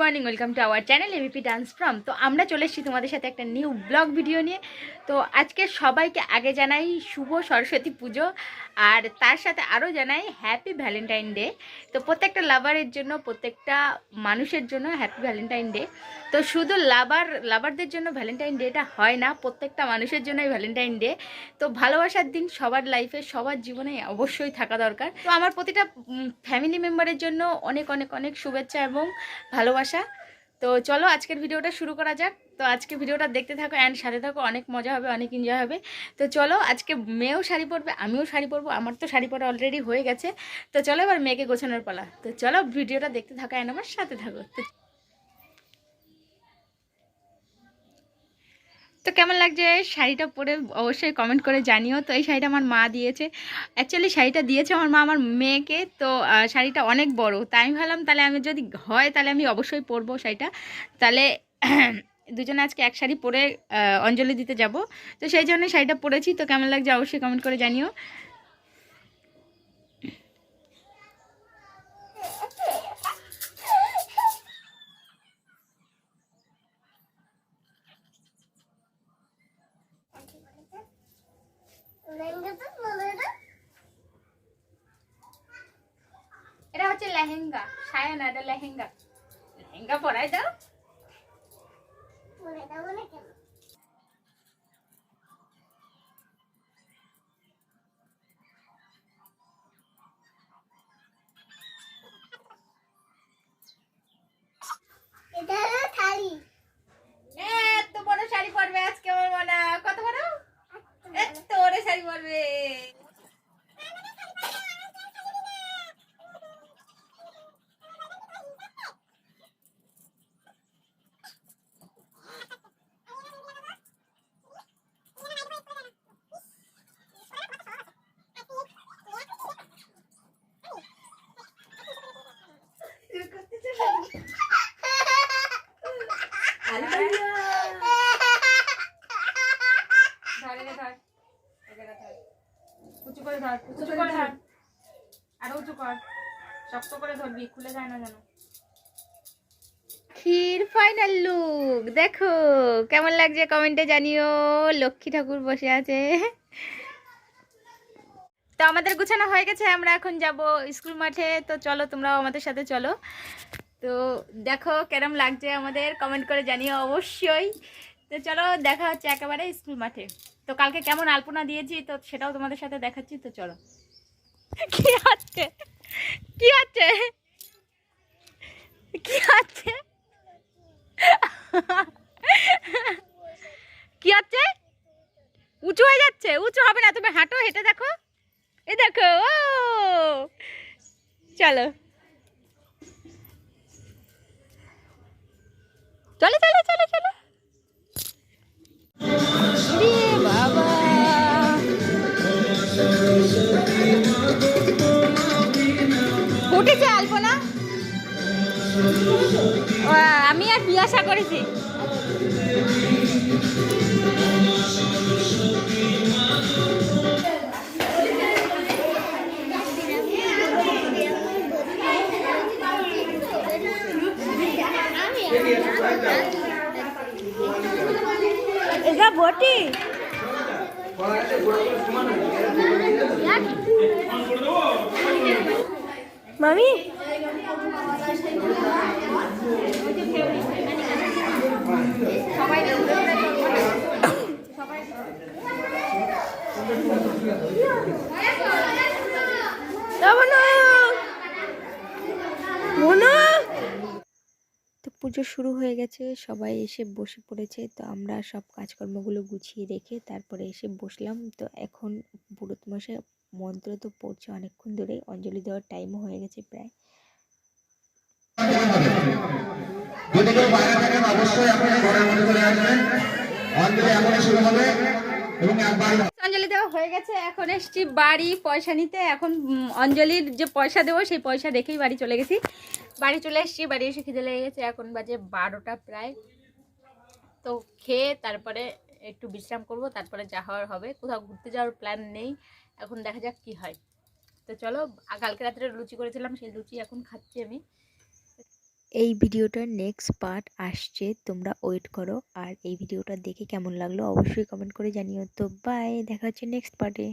Welcome to our channel ABP dance from তো আমরা চলে এসেছি তোমাদের সাথে একটা নিউ ব্লগ ভিডিও নিয়ে। তো আজকে সবাইকে আগে জানাই শুভ সরস্বতী পুজো, আর তার সাথে আরও জানাই হ্যাপি ভ্যালেন্টাইন ডে তো প্রত্যেকটা লাভারের জন্য, প্রত্যেকটা মানুষের জন্য হ্যাপি ভ্যালেন্টাইন ডে তো শুধু লাভার লাভারদের জন্য ভ্যালেন্টাইন ডেটা হয় না, প্রত্যেকটা মানুষের জন্যই ভ্যালেন্টাইন ডে তো ভালোবাসার দিন সবার লাইফে সবার জীবনে অবশ্যই থাকা দরকার। তো আমার প্রতিটা ফ্যামিলি মেম্বারের জন্য অনেক অনেক অনেক শুভেচ্ছা এবং ভালোবাসা। তো চলো আজকের ভিডিওটা শুরু করা যাক। তো আজকে ভিডিওটা দেখতে থাকো অ্যান্ড সাথে থাকো, অনেক মজা হবে, অনেক এনজয় হবে। তো চলো আজকে মেয়েও শাড়ি পরবে, আমিও শাড়ি পরবো, আমার তো শাড়ি পরা অলরেডি হয়ে গেছে। তো চলো এবার মেয়েকে গোছানোর পালা। তো চলো ভিডিওটা দেখতে থাকো অ্যান্ড আমার সাথে থাকো। তো তো কেমন লাগছে? শাড়িটা পরে অবশ্যই কমেন্ট করে জানিও। তো এই শাড়িটা আমার মা দিয়েছে। অ্যাকচুয়ালি শাড়িটা দিয়েছে আমার মা আমার মেয়েকে। তো শাড়িটা অনেক বড়। তাই আমি ভাবলাম, তাহলে আমি যদি হয়, তাহলে আমি অবশ্যই পরবো শাড়িটা। তাহলে দুজনে আজকে এক শাড়ি পরে অঞ্জলি দিতে যাব। তো সেই জন্য শাড়িটা পরেছি। তো কেমন লাগছে অবশ্যই কমেন্ট করে জানিও। এটা। হচ্ছে লেহেঙ্গা সায়া না এটা লেহেঙ্গা। লেহেঙ্গা পরাই দাও। এত বড় শাড়ি পরবে আজকে আমার মনে কত বড় এত বড় শাড়ি পরবে ধর এনে ধর এই জায়গা ধর উঁচু করে ধর উঁচু করে ধর। আরও উঁচু কর। শক্ত করে ধরবি খুলে যায় না যেন। ক্ষীর ফাইনাল লুক দেখো কেমন লাগছে কমেন্টে জানিও। লক্ষ্মী ঠাকুর বসে আছে। তো আমাদের গুছানো হয়ে গেছে আমরা এখন যাব স্কুল মাঠে। তো চলো তোমরাও আমাদের সাথে চলো। তো দেখো কেরম লাগছে আমাদের। কমেন্ট করে জানিও অবশ্যই। তো চলো দেখা হচ্ছে একেবারে স্কুল মাঠে। তো কালকে কেমন আলপনা দিয়েছি, তো সেটাও তোমাদের সাথে দেখাচ্ছি, তো চলো। কি হচ্ছে? কি হচ্ছে? কি হচ্ছে? কি হচ্ছে? উঁচু হয়ে যাচ্ছে, উঁচু হবে না, তুমি হাঁটো, হেঁটে দেখো। এ দেখো, ও! চলো। চলো চলো চলো চলো। আমি আর বিয়াসা করেছি। এটা বটি। মামি সবাই তো পুজো শুরু হয়ে গেছে, সবাই এসে বসে পড়েছে, তো আমরা সব কাজকর্মগুলো গুছিয়ে রেখে তারপরে এসে বসলাম। তো এখন পুরোত মন্ত্র তো পড়ছে অনেকক্ষণ ধরে অঞ্জলি দেওয়ার টাইমও হয়ে গেছে প্রায়। যদি কেউ বাইরে থাকেন, অবশ্যই আপনারা ঘরের মধ্যে চলে আসবেন। অঞ্জলি এখনই শুরু হবে এবং একবার অঞ্জলি দেওয়া হয়ে গেছে, এখন এসছি বাড়ি পয়সা নিতে। এখন অঞ্জলির যে পয়সা দেবো, সেই পয়সা রেখেই বাড়ি চলে গেছি। বাড়ি চলে এসছি, বাড়ি এসে খিদে লেগে গেছে, এখন বাজে বারোটা প্রায়। তো খেয়ে তারপরে একটু বিশ্রাম করব, তারপরে যা হওয়ার হবে। কোথাও ঘুরতে যাওয়ার প্ল্যান নেই। এখন দেখা যাক কি হয়। তো চলো কালকে রাত্রে লুচি করেছিলাম, সেই লুচি এখন খাচ্ছি আমি। এই ভিডিওটার নেক্সট পার্ট আসছে, তোমরা ওয়েট করো। আর এই ভিডিওটা দেখে কেমন লাগল অবশ্যই কমেন্ট করে জানিও। তো বাই দেখা হচ্ছে নেক্সট পার্টে